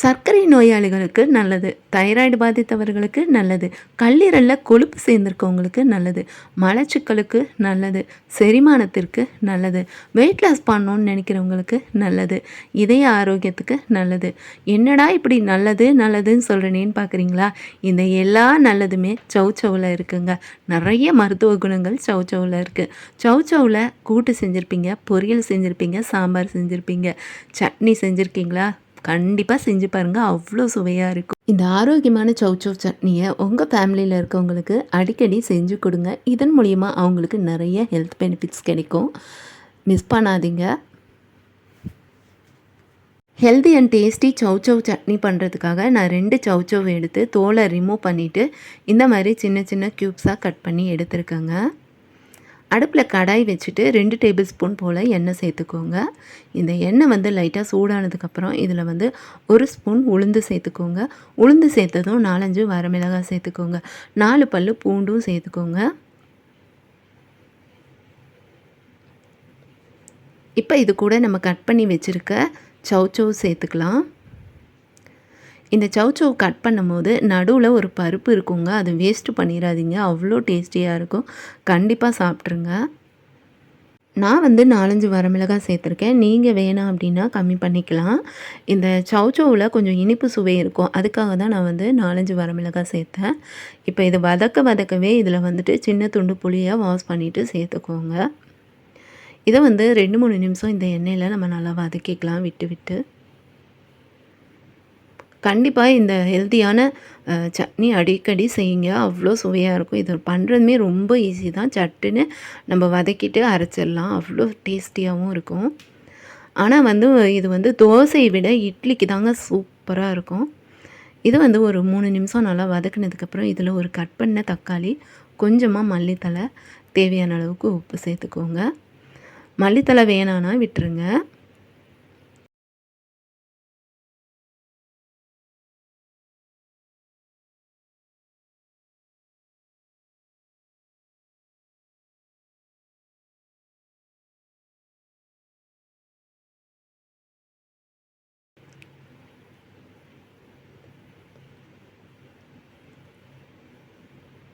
சர்க்கரை நோயாளிகளுக்கு நல்லது. தைராய்டு பாதித்தவர்களுக்கு நல்லது. கல்லீரலில் கொழுப்பு சேர்ந்திருக்கவங்களுக்கு நல்லது. மலச்சிக்கலுக்கு நல்லது. செரிமானத்திற்கு நல்லது. வெயிட் லாஸ் பண்ணணும்னு நினைக்கிறவங்களுக்கு நல்லது. இதய ஆரோக்கியத்துக்கு நல்லது. என்னடா இப்படி நல்லது நல்லதுன்னு சொல்கிறேனேன்னு பார்க்குறீங்களா இந்த எல்லா நல்லதுமே சவுச்சவில் இருக்குங்க. நிறைய மருத்துவ குணங்கள் சவுச்சவில் இருக்குது சவுச்சவில் கூட்டு செஞ்சுருப்பீங்க பொரியல் செஞ்சுருப்பீங்க சாம்பார் செஞ்சுருப்பீங்க. சட்னி செஞ்சுருக்கீங்களா? கண்டிப்பாக செஞ்சு பாருங்கள் அவ்வளோ சுவையாக இருக்கும். இந்த ஆரோக்கியமான சவுச்சவ் சட்னியை உங்கள் ஃபேமிலியில் இருக்கவங்களுக்கு அடிக்கடி செஞ்சு கொடுங்க. இதன் மூலிமா அவங்களுக்கு நிறைய ஹெல்த் பெனிஃபிட்ஸ் கிடைக்கும். மிஸ் பண்ணாதீங்க. Healthy and tasty chow chow chutney பண்ணுறதுக்காக நான் ரெண்டு சவுச்சவ் எடுத்து தோலை ரிமூவ் பண்ணிவிட்டு இந்த மாதிரி சின்ன சின்ன க்யூப்ஸாக கட் பண்ணி எடுத்துருக்கேங்க. அடுப்பில் கடாய் வச்சுட்டு ரெண்டு டேபிள் ஸ்பூன் போல் எண்ணெய் சேர்த்துக்கோங்க. இந்த எண்ணெய் வந்து லைட்டாக சூடானதுக்கப்புறம் இதில் வந்து ஒரு ஸ்பூன் உளுந்து சேர்த்துக்கோங்க. உளுந்து சேர்த்ததும் நாலஞ்சு வரமிளகாய் சேர்த்துக்கோங்க. நாலு பல் பூண்டும் சேர்த்துக்கோங்க. இப்போ இது கூட நம்ம கட் பண்ணி வச்சுருக்க சௌச்சௌ சேர்த்துக்கலாம். இந்த சௌச்சௌ கட் பண்ணும்போது நடுவில் ஒரு பருப்பு இருக்குங்க. அது வேஸ்ட்டு பண்ணிடாதீங்க அவ்வளோ டேஸ்டியாக இருக்கும். கண்டிப்பாக சாப்பிட்ருங்க நான் வந்து நாலஞ்சு வரமிளகாய் சேர்த்துருக்கேன். நீங்கள் வேணாம் அப்படின்னா கம்மி பண்ணிக்கலாம். இந்த சௌச்சௌவில் கொஞ்சம் இனிப்பு சுவை இருக்கும். அதுக்காக தான் நான் வந்து நாலஞ்சு வரமிளகாய் சேர்த்தேன். இப்போ இது வதக்க வதக்கவே இதில் வந்துட்டு சின்ன துண்டு புளியாக வாஷ் பண்ணிவிட்டு சேர்த்துக்கோங்க. இதை வந்து ரெண்டு மூணு நிமிஷம் இந்த எண்ணெயில் நம்ம நல்லா வதக்கிக்கலாம். விட்டு விட்டு. கண்டிப்பாக இந்த ஹெல்த்தியான சட்னி அடிக்கடி செய்யுங்க. அவ்வளோ சுவையாக இருக்கும். இது பண்ணுறதுமே ரொம்ப ஈஸி தான். சட்டுன்னு நம்ம வதக்கிட்டு அரைச்சிடலாம். அவ்வளோ டேஸ்டியாகவும் இருக்கும். ஆனால் வந்து இது வந்து தோசையை விட இட்லிக்கு தாங்க சூப்பராக இருக்கும். இது வந்து ஒரு மூணு நிமிஷம் நல்லா வதக்குனதுக்கப்புறம் இதில் ஒரு கட் பண்ண தக்காளி கொஞ்சமாக மல்லித்தலை தேவையான அளவுக்கு உப்பு சேர்த்துக்கோங்க. மல்லித்தலை வேணான்னா விட்டுருங்க.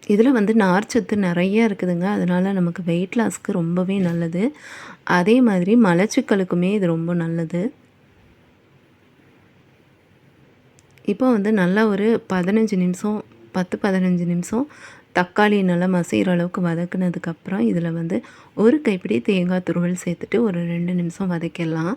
இதில் வந்து நார்ச்சத்து நிறைய இருக்குதுங்க. அதனால் நமக்கு வெயிட் லாஸ்க்கு ரொம்பவே நல்லது. அதே மாதிரி மலச்சிக்கலுக்குமே இது ரொம்ப நல்லது. இப்போ வந்து நல்லா ஒரு பதினஞ்சு நிமிஷம் பத்து பதினஞ்சு நிமிஷம் தக்காளி நல்லா மசிகிற அளவுக்கு வதக்குனதுக்கப்புறம் இதில் வந்து ஒரு கைப்பிடி தேங்காய் துருவல் சேர்த்துட்டு ஒரு ரெண்டு நிமிஷம் வதக்கிடலாம்.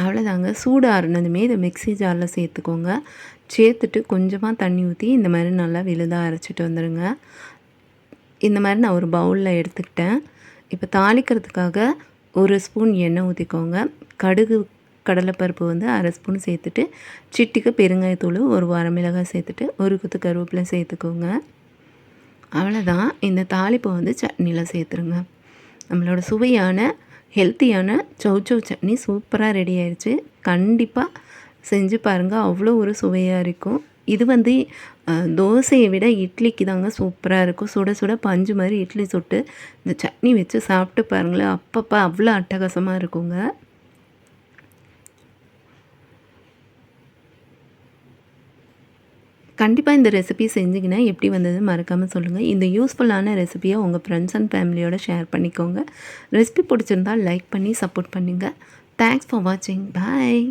அவ்வளோதாங்க சூடு ஆறுனதுமே இதை மிக்ஸி ஜாரில் சேர்த்துக்கோங்க. சேர்த்துட்டு கொஞ்சமாக தண்ணி ஊற்றி இந்த மாதிரி நல்லா விழுதாக அரைச்சிட்டு வந்துடுங்க இந்த மாதிரி நான் ஒரு பவுலில் எடுத்துக்கிட்டேன். இப்போ தாளிக்கிறதுக்காக ஒரு ஸ்பூன் எண்ணெய் ஊற்றிக்கோங்க கடுகு கடலைப்பருப்பு வந்து அரை ஸ்பூன் சேர்த்துட்டு சிட்டிக்கு பெருங்காயத்தூள் ஒரு வரமிளகாய் சேர்த்துட்டு ஒரு குத்து கருவேப்பிலை சேர்த்துக்கோங்க. அவ்வளோதான் இந்த தாளிப்பை வந்து சட்னியில் சேர்த்துருங்க. நம்மளோட சுவையான ஹெல்த்தியான சௌச்சௌ சட்னி சூப்பராக ரெடி ஆயிடுச்சு கண்டிப்பாக செஞ்சு பாருங்கள் அவ்வளோ ஒரு சுவையாக இருக்கும். இது வந்து தோசையை விட இட்லிக்கு தாங்க சூப்பராக இருக்கும். சுட சுட பஞ்சு மாதிரி இட்லி சுட்டு இந்த சட்னி வச்சு சாப்பிட்டு பாருங்களேன். அப்பப்போ அவ்வளோ அட்டகாசமாக இருக்குங்க. கண்டிப்பாக இந்த ரெசிபி செஞ்சிங்கன்னா எப்படி வந்தது மறக்காமல் சொல்லுங்கள் இந்த யூஸ்ஃபுல்லான ரெசிபியை உங்கள் ஃப்ரெண்ட்ஸ் அண்ட் ஃபேமிலியோட ஷேர் பண்ணிக்கோங்க. ரெசிபி பிடிச்சிருந்தால் லைக் பண்ணி சப்போர்ட் பண்ணுங்கள் தேங்க்ஸ் ஃபார் வாட்சிங் பாய்